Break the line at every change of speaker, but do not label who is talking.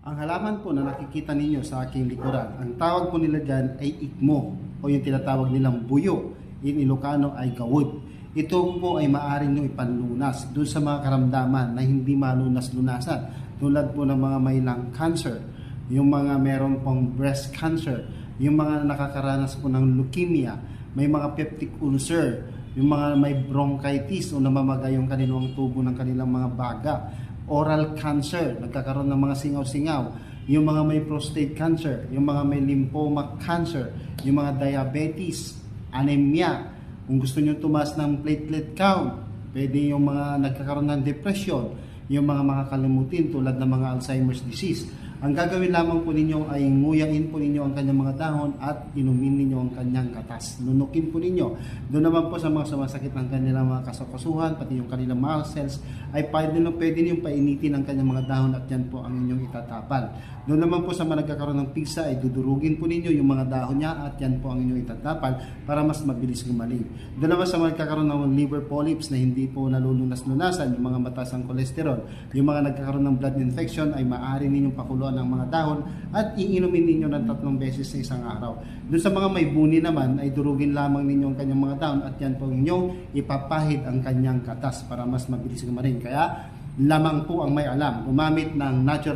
Ang halaman po na nakikita ninyo sa aking likuran, ang tawag po nila dyan ay ikmo o yung tinatawag nilang buyo. In Ilocano ay gawod. Ito po ay maaari nyo ipanlunas doon sa mga karamdaman na hindi malunas-lunasan. Tulad po ng mga may lung cancer, yung mga meron pong breast cancer, yung mga nakakaranas po ng leukemia, may mga peptic ulcer, yung mga may bronchitis o namamagay yung kanilang tubo ng kanilang mga baga, oral cancer, nagkakaroon ng mga singaw-singaw, yung mga may prostate cancer, yung mga may lymphoma cancer, yung mga diabetes, anemia, kung gusto nyo tumas ng platelet count, pwede yung mga nagkakaroon ng depression, yung mga makakalimutin tulad ng mga Alzheimer's disease. Ang gagawin lamang po ninyo ay nguyain po ninyo ang kanyang mga dahon at inumin ninyo ang kanyang katas. Nunukin po ninyo. Doon naman po sa mga sumasakit ng kanilang mga kasakasuhan, pati yung kanilang muscles, ay pwede nyo, pwede nyo painitin ang kanyang mga dahon at yan po ang inyong itatapal. Doon naman po sa mga nagkakaroon ng pigsa ay dudurugin po ninyo yung mga dahon niya at yan po ang inyong itatapal para mas mabilis gumaling. Doon naman sa mga nagkakaroon ng liver polyps na hindi po nalulunas-lunasan, yung mga mataas ang kolesterol, yung mga nagkakaroon ng blood infection ay maaari ninyong pakuluan ng mga dahon at iinumin ninyo ng tatlong beses sa isang araw. Doon sa mga may buni naman ay durugin lamang ninyo ang kanyang mga dahon at yan po inyong ipapahid ang kanyang katas para mas mabilis gumaling. Kaya lamang po ang may alam, gumamit ng natural